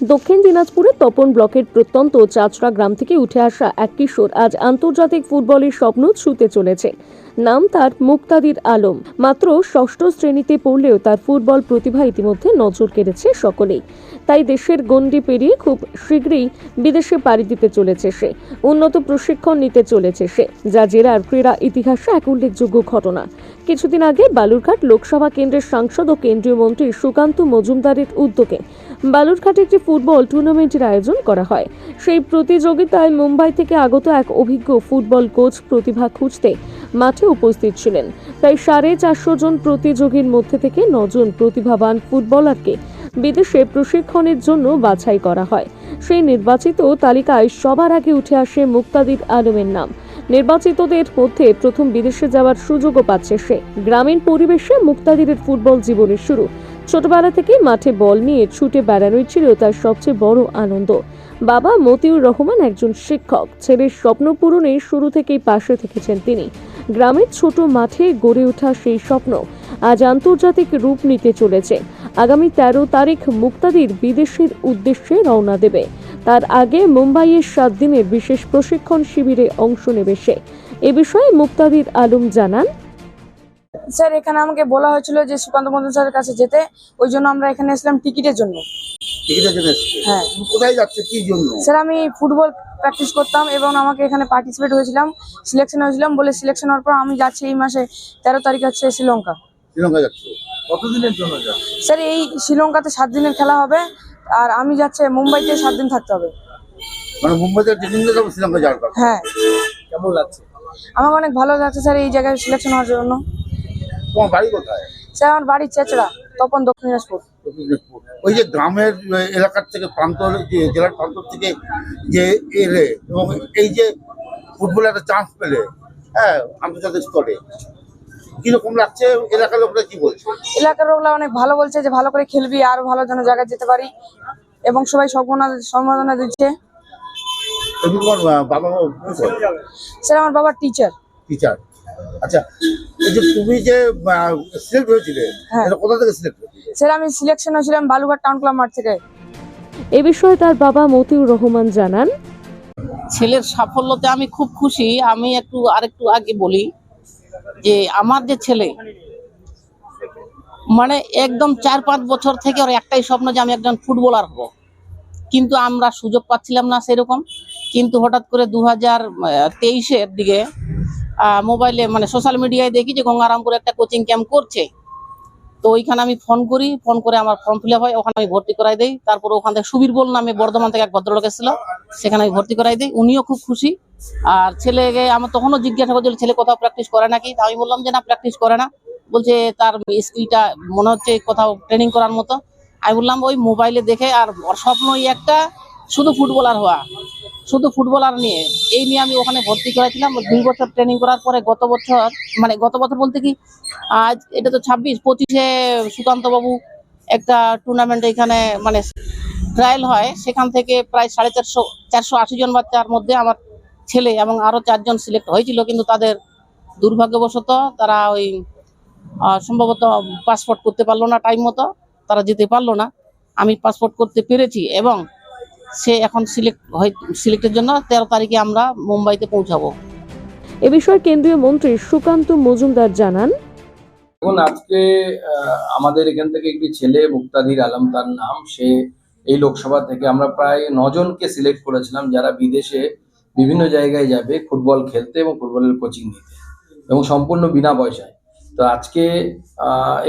দক্ষিণ দিনাজপুরের তপন ব্লকের প্রত্যন্ত চাচড়া গ্রাম থেকে উঠে আসা এক কিশোর আজ আন্তর্জাতিক ফুটবলের স্বপ্ন ছুতে চলেছে। নাম তার মুক্তাদির আলম। মাত্র ষষ্ঠ শ্রেণীতে পড়লেও তার ফুটবল প্রতিভা ইতিমধ্যে নজর কেড়েছে সকলেই। তাই দেশের গণ্ডি পেরিয়ে খুব শীঘ্রই বিদেশে পাড়ি দিতে চলেছে সে। উন্নত প্রশিক্ষণ নিতে চলেছে সে, যা জেলার ক্রীড়া ইতিহাসে এক উল্লেখযোগ্য ঘটনা। কিছুদিন আগে বালুরঘাট লোকসভা কেন্দ্রের সাংসদ ও কেন্দ্রীয় মন্ত্রী সুকান্ত মজুমদারের উদ্যোগে বালুরঘাটে একটি ফুটবল টুর্নামেন্টের আয়োজন করা হয়। সেই প্রতিযোগিতায় মুম্বাই থেকে আগত এক অভিজ্ঞ ফুটবল কোচ প্রতিভা খুঁজতে মাঠে উপস্থিত ছিলেন। প্রায় সাড়ে চারশো জন প্রতিযোগীর মধ্যে থেকে নজন প্রতিভাবান ফুটবলারকে বিদেশে প্রশিক্ষণের জন্য বাছাই করা হয়। সেই নির্বাচিত তালিকায় সবার আগে উঠে আসে মুক্তাদির আলমের নাম। নির্বাচিতদের মধ্যে প্রথম বিদেশে যাওয়ার সুযোগও পাচ্ছে সে। গ্রামীণ পরিবেশে মুক্তাদিরের ফুটবল জীবনের শুরু। ছোটবেলা থেকে মাঠে বল নিয়ে ছুটে বেড়ানোই ছিল তার সবচেয়ে বড় আনন্দ। বাবা মতিউর রহমান একজন শিক্ষক। ছেলের স্বপ্ন পূরণে শুরু থেকেই পাশে থেকেছেন তিনি। গ্রামের ছোট মাঠে গড়ে ওঠা সেই স্বপ্ন আজ আন্তর্জাতিক রূপ নিতে চলেছে। আগামী তেরো তারিখ মুক্তাদির বিদেশের উদ্দেশ্যে রওনা দেবে। তার আগে মুম্বাইয়ের সাত দিনের বিশেষ প্রশিক্ষণ শিবিরে অংশ নেবে সে। এ বিষয়ে মুক্তাদির আলম জানান। স্যার এখানে আমাকে বলা হয়েছিল যে সুকান্ত মন্ডল স্যারের কাছে যেতে। ওই জন্য আমরা এখানে এসলাম টিকিটের জন্য। টিকিটের জন্য হ্যাঁ। কোথায় যাচ্ছে কি জন্য? স্যার আমি ফুটবল প্র্যাকটিস করতাম এবং আমাকে এখানে পার্টিসিপেট হয়েছিলাম সিলেকশন হয়েছিলাম বলে সিলেকশন হওয়ার পর আমি যাচ্ছি এই মাসে তেরো তারিখ হচ্ছে শ্রীলঙ্কা। শ্রীলঙ্কা যাচ্ছে? কতদিনের জন্য যাচ্ছে? স্যার এই শ্রীলঙ্কাতে সাত দিনের খেলা হবে আর আমি যাচ্ছে মুম্বাইতে সাত দিন থাকতে হবে। মানে মুম্বাইতে ট্রেনিং শ্রীলঙ্কা যাওয়ার কথা? হ্যাঁ। কেমন লাগছে? আমার অনেক ভালো লাগছে স্যার এই জায়গায় সিলেকশন হওয়ার জন্য। তোমার বাড়ি কোথায়? স্যার আমার বাড়ি চেচড়া। তপন দক্ষিণ দিনাজপুর। ওই যে গ্রামের এলাকার থেকে প্রান্ত জেলার প্রান্ত থেকে যে এলে এবং এই যে ফুটবলে একটা চান্স পেলে হ্যাঁ আন্তর্জাতিক স্তরে। কীরকম লাগছে এলাকার লোকরা কি বলছে? এলাকার লোকরা অনেক ভালো বলছে যে ভালো করে খেলবি আরও ভালো যেন জায়গায় যেতে পারি। এবং সবাই দিচ্ছে। বাবা স্যার আমার বাবা টিচার টিচার আচ্ছা এই যে তুমি যে সিলেক্ট হয়েছিলে হ্যাঁ। এটা কোথা থেকে সিলেক্ট হয়েছিলে? স্যার আমি সিলেকশন হয়েছিলাম বালুঘাট টাউন ক্লাব মাঠ থেকে। এ বিষয়ে তার বাবা মতিউর রহমান জানান। ছেলের সাফল্যতে আমি খুব খুশি। আমি একটু আরেকটু আগে বলি যে আমার যে ছেলে মানে একদম চার পাঁচ বছর থেকে ওর একটাই স্বপ্ন যে আমি একজন ফুটবলার হব। কিন্তু আমরা সুযোগ পাচ্ছিলাম না সেরকম। কিন্তু হঠাৎ করে দু হাজার তেইশের দিকে মোবাইলে মানে সোশ্যাল মিডিয়ায় দেখি যে গঙ্গারামপুরে একটা কোচিং ক্যাম্প করছে। তো ওইখানে আমি ফোন করি ফোন করে আমার ফর্ম ফিল হয়, ওখানে আমি ভর্তি করাই দেই। তারপর ওখান থেকে সুবীর বল নামে বর্ধমান থেকে এক ভদ্রলোক এসেছিল, সেখানে আমি ভর্তি করাই দিই। উনিও খুব খুশি। আর ছেলেকে আমার তখনও জিজ্ঞাসা করছিল, ছেলে কোথাও প্র্যাকটিস করে নাকি? তা আমি বললাম যে, না প্র্যাকটিস করে না। বলছে, তার স্কিলটা মনে হচ্ছে কোথাও ট্রেনিং করার মতো। আমি বললাম, ওই মোবাইলে দেখে, আর ওর স্বপ্নই একটা, শুধু ফুটবলার হওয়া। শুধু ফুটবলার নিয়ে। এই নিয়ে আমি ওখানে ভর্তি করেছিলাম। দুই বছর ট্রেনিং করার পরে গত বছর মানে গত বছর বলতে কি, আজ এটা তো ছাব্বিশ, পঁচিশে সুকান্ত বাবু একটা টুর্নামেন্ট এখানে মানে ট্রায়াল হয়। সেখান থেকে প্রায় সাড়ে চারশো চারশো আশি জন বাচ্চার মধ্যে আমার ছেলে এবং আরও চারজন সিলেক্ট হয়েছিল, কিন্তু তাদের দুর্ভাগ্যবশত তারা ওই সম্ভবত পাসপোর্ট করতে পারল না টাইম মতো। তারা যেতে পারল না। আমি পাসপোর্ট করতে পেরেছি এবং সে এখন সিলেক্ট হয় সিলেক্টের জন্য তেরো তারিখে আমরা মুম্বাইতে পৌঁছাবো। এ বিষয়ে কেন্দ্রীয় মন্ত্রী সুকান্ত মজুমদার জানান এখন আজকে আমাদের এখান থেকে একটি ছেলে মুক্তাদির আলম তার নাম সে এই লোকসভা থেকে আমরা প্রায় নজনকে সিলেক্ট করেছিলাম যারা বিদেশে বিভিন্ন জায়গায় যাবে ফুটবল খেলতে এবং ফুটবলের কোচিং নিতে এবং সম্পূর্ণ বিনা পয়সায়। তো আজকে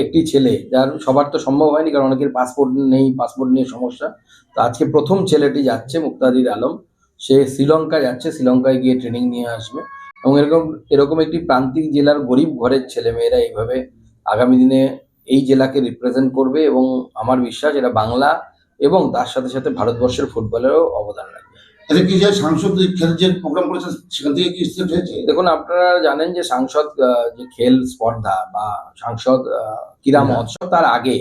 একটি ছেলে, যার সবার তো সম্ভব হয়নি, কারণ অনেকের পাসপোর্ট নেই পাসপোর্ট নিয়ে সমস্যা। তো আজকে প্রথম ছেলেটি যাচ্ছে, মুক্তাদির আলম। সে শ্রীলঙ্কা যাচ্ছে, শ্রীলঙ্কায় গিয়ে ট্রেনিং নিয়ে আসবে। এবং এরকম এরকম একটি প্রান্তিক জেলার গরিব ঘরের ছেলেমেয়েরা এইভাবে আগামী দিনে এই জেলাকে রিপ্রেজেন্ট করবে এবং আমার বিশ্বাস এটা বাংলা এবং তার সাথে সাথে ভারতবর্ষের ফুটবলেরও অবদান রাখবে। এটা কি যে সাংসদ খেল যে প্রোগ্রাম করেছে সেখান থেকে কি সিলেক্ট হয়েছে? দেখুন আপনারা জানেন যে সাংসদ যে খেল স্পর্ধা বা সাংসদ ক্রীড়া মহোৎসব তার আগে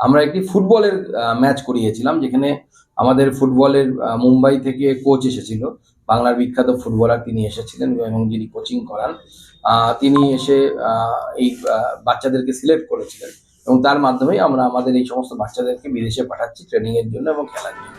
আমরা একটি ফুটবলের ম্যাচ করিয়েছিলাম যেখানে আমাদের ফুটবলের মুম্বাই থেকে কোচ এসেছিল। বাংলার বিখ্যাত ফুটবলার তিনি এসেছিলেন এবং যিনি কোচিং করান আহ, তিনি এসে আহ, এই বাচ্চাদেরকে সিলেক্ট করেছিলেন। এবং তার মাধ্যমেই আমরা আমাদের এই সমস্ত বাচ্চাদেরকে বিদেশে পাঠাচ্ছি ট্রেনিং এর জন্য এবং খেলার জন্য।